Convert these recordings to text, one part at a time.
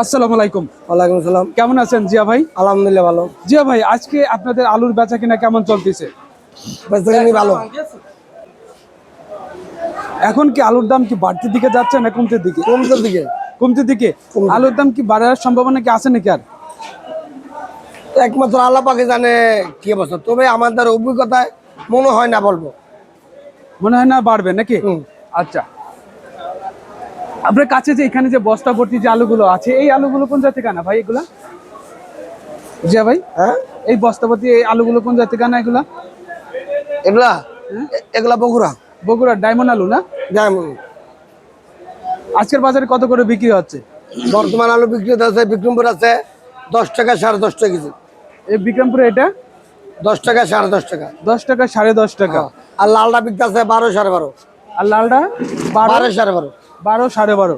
আসসালামু আলাইকুম। ওয়ালাইকুম সালাম। কেমন আছেন জিয়া ভাই? আলহামদুলিল্লাহ ভালো। জিয়া ভাই আজকে আপনাদের আলুর বেচা কিনা কেমন চলতেছে? বেচাকেনি ভালো। এখন কি আলুর দাম কি বাড়তির দিকে যাচ্ছে না কমতির দিকে? দিকে। কমতির দিকে? আলুর দাম কি বাড়ার সম্ভাবনা কি আছে নাকি আর? একমাত্র আল্লাহ পাকে জানে কি অবস্থা। তবে আমাদের অভিজ্ঞতায় মনে হয় না বলব। মনে হয় না বাড়বে নাকি? আচ্ছা। আপনার কাছে যে এখানে যে বস্তা ভর্তি যে আলুগুলো আছে এই আলুগুলো কোন জাতি কানা ভাই এগুলা? জিয়া ভাই? হ্যাঁ? এই বস্তা ভর্তি এই আলুগুলো কোন জাতি কানা এগুলা? এগুলা? এগুলা বগুড়া। বগুড়া ডায়মন্ড আলু না? ডায়মন্ড। আজকের বাজারে কত করে বিক্রি হচ্ছে? বর্তমান আলু বিক্রি আছে বিক্রমপুর আছে দশ টাকা সাড়ে দশ টাকা কেজি। এই বিক্রমপুরে এটা? দশ টাকা সাড়ে দশ টাকা। দশ টাকা সাড়ে দশ টাকা। আর লালটা বিক্রি আছে বারো সাড়ে বারো। আর লালটা বারো সাড়ে বারো। বারো সাড়ে বারো।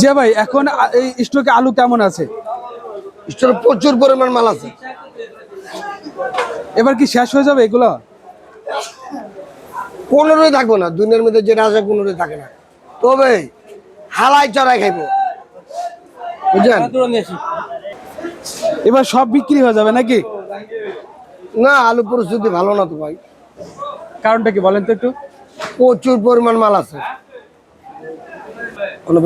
যে ভাই এখন এই স্টকে আলু কেমন আছে? প্রচুর পরিমাণ মাল আছে। এবার কি শেষ হয়ে যাবে এগুলো? কোনোটাই থাকব না দুনিয়ার মধ্যে যেটা আছে কোনোটাই থাকে না। তবে হালাই চড়াই খাইবো। বুঝলেন? এবার সব বিক্রি হয়ে যাবে নাকি? না আলু পরিস্থিতি ভালো না তো ভাই। কারণটা কি বলেন তো একটু? প্রচুর পরিমাণ মাল আছে। কোনো